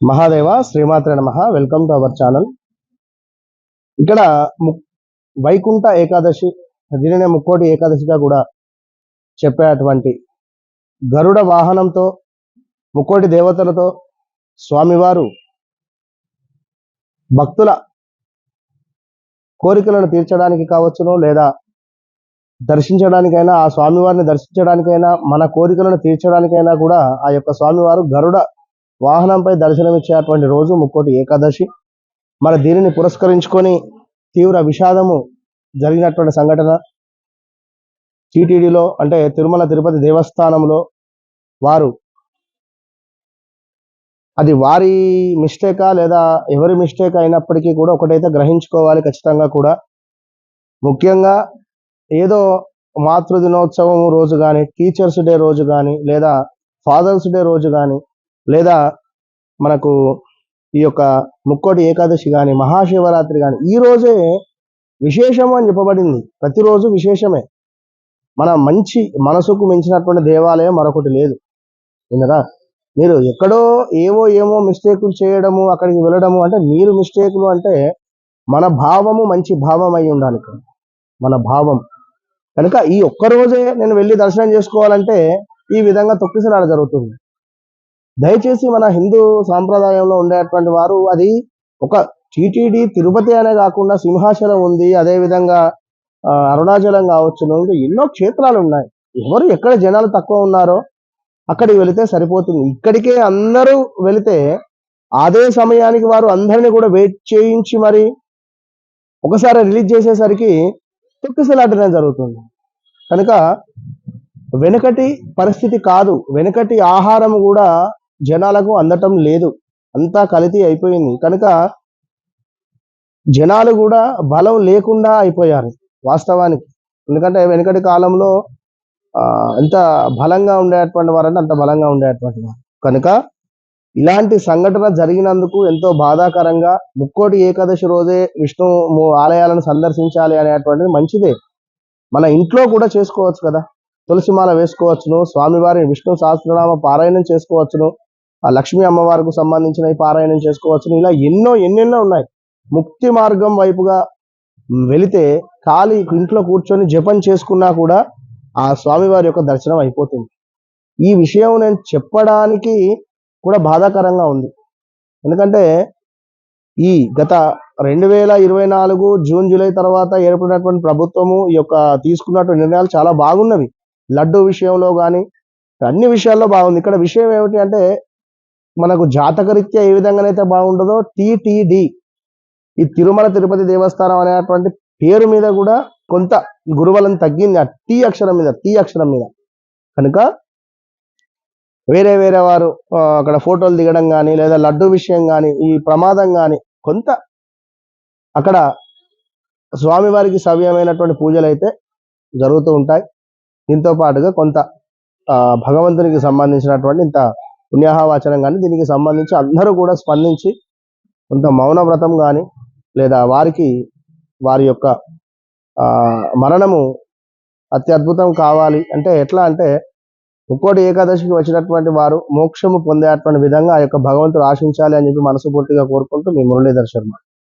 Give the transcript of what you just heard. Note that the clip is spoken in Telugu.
మహాదేవ శ్రీమాత్ర నమ. వెల్కమ్ టు అవర్ ఛానల్ ఇక్కడ ము- వైకుంఠ ఏకాదశి దీనినే ముక్కోటి ఏకాదశిగా కూడా చెప్పేటువంటి గరుడ వాహనంతో ముక్కోటి దేవతలతో స్వామివారు భక్తుల కోరికలను తీర్చడానికి కావచ్చును లేదా దర్శించడానికైనా ఆ స్వామివారిని దర్శించడానికైనా మన కోరికలను తీర్చడానికైనా కూడా ఆ యొక్క స్వామివారు గరుడ వాహనంపై దర్శనమిచ్చేటువంటి రోజు ముక్కోటి ఏకాదశి. మరి దీనిని పురస్కరించుకొని తీవ్ర విషాదము జరిగినటువంటి సంఘటన. టీటీడీలో అంటే తిరుమల తిరుపతి దేవస్థానంలో వారు అది వారి మిస్టేకా లేదా ఎవరి మిస్టేక్ అయినప్పటికీ కూడా ఒకటైతే గ్రహించుకోవాలి ఖచ్చితంగా కూడా. ముఖ్యంగా ఏదో మాతృ దినోత్సవం రోజు కానీ టీచర్స్ డే రోజు కానీ లేదా ఫాదర్స్ డే రోజు కానీ లేదా మనకు ఈ యొక్క ముక్కోటి ఏకాదశి కానీ మహాశివరాత్రి కానీ ఈ రోజే విశేషము అని చెప్పబడింది. ప్రతిరోజు విశేషమే. మన మంచి మనసుకు మించినటువంటి దేవాలయం మరొకటి లేదు. విన్నరా మీరు ఎక్కడో ఏవో ఏమో మిస్టేకులు చేయడము అక్కడికి వెళ్ళడము అంటే మీరు మిస్టేకులు అంటే మన భావము మంచి భావం అయి ఉండాలి ఇక్కడ. మన భావం. కనుక ఈ ఒక్క రోజే నేను వెళ్ళి దర్శనం చేసుకోవాలంటే ఈ విధంగా తొక్కిసలాడ జరుగుతుంది. దయచేసి మన హిందూ సాంప్రదాయంలో ఉండేటువంటి వారు అది ఒక టీటీడీ తిరుపతి అనే కాకుండా సింహాచలం ఉంది అదేవిధంగా అరుణాచలం కావచ్చును ఇంకా ఎన్నో క్షేత్రాలు ఉన్నాయి. ఎవరు ఎక్కడ జనాలు తక్కువ ఉన్నారో అక్కడికి వెళితే సరిపోతుంది. ఇక్కడికే అందరూ వెళితే అదే సమయానికి వారు అందరినీ కూడా వెయిట్ చేయించి మరి ఒకసారి రిలీజ్ చేసేసరికి తొక్కిసలాటనే జరుగుతుంది. కనుక వెనుకటి పరిస్థితి కాదు వెనుకటి ఆహారం కూడా జనాలకు అందటం లేదు. అంతా కల్తీ అయిపోయింది. కనుక జనాలు కూడా బలం లేకుండా అయిపోయారు వాస్తవానికి. ఎందుకంటే వెనుకటి కాలంలో ఆ, ఎంత బలంగా ఉండేటువంటి వారంటే అంత బలంగా ఉండేటువంటి వారు. కనుక ఇలాంటి సంఘటన జరిగినందుకు ఎంతో బాధాకరంగా ముక్కోటి ఏకాదశి రోజే విష్ణు ఆలయాలను సందర్శించాలి అనేటువంటిది మంచిదే. మన ఇంట్లో కూడా చేసుకోవచ్చు కదా. తులసిమాల వేసుకోవచ్చును స్వామివారి విష్ణు సహస్రనామ పారాయణం చేసుకోవచ్చును ఆ లక్ష్మీ అమ్మవారికి సంబంధించిన పారాయణం చేసుకోవచ్చు ఇలా ఎన్నో ఎన్నెన్నో ఉన్నాయి. ముక్తి మార్గం వైపుగా వెళితే ఖాళీ ఇంట్లో కూర్చొని జపం చేసుకున్నా కూడా ఆ స్వామివారి యొక్క దర్శనం అయిపోతుంది. ఈ విషయం నేను చెప్పడానికి కూడా బాధాకరంగా ఉంది. ఎందుకంటే ఈ గత రెండు వేల ఇరవై నాలుగు జూన్ జూలై తర్వాత ఏర్పడినటువంటి ప్రభుత్వము ఈ యొక్క తీసుకున్నటువంటి నిర్ణయాలు చాలా బాగున్నవి. లడ్డు విషయంలో కానీ అన్ని విషయాల్లో బాగుంది. ఇక్కడ విషయం ఏమిటి అంటే మనకు జాతకరీత్యా ఏ విధంగానైతే బాగుండదో టిటిడి ఈ తిరుమల తిరుపతి దేవస్థానం అనేటువంటి పేరు మీద కూడా కొంత గురువలం తగ్గింది ఆ టీ అక్షరం మీద టీ అక్షరం మీద. కనుక వేరే వేరే వారు అక్కడ ఫోటోలు దిగడం కానీ లేదా లడ్డు విషయం కానీ ఈ ప్రమాదం కానీ కొంత అక్కడ స్వామివారికి సవ్యమైనటువంటి పూజలు అయితే జరుగుతూ ఉంటాయి. దీంతో పాటుగా కొంత ఆ, భగవంతునికి సంబంధించినటువంటి ఇంత పుణ్యాహవాచనం కానీ దీనికి సంబంధించి అందరూ కూడా స్పందించి కొంత మౌన వ్రతం కానీ లేదా వారికి వారి యొక్క ఆ, మరణము అత్యద్భుతం కావాలి అంటే ఎట్లా అంటే ముక్కోటి ఏకాదశికి వచ్చినటువంటి వారు మోక్షము పొందేటువంటి విధంగా ఆ యొక్క భగవంతుడు ఆశించాలి అని చెప్పి మనసుపూర్తిగా కోరుకుంటూ మీ మురళీధర్ శర్మ.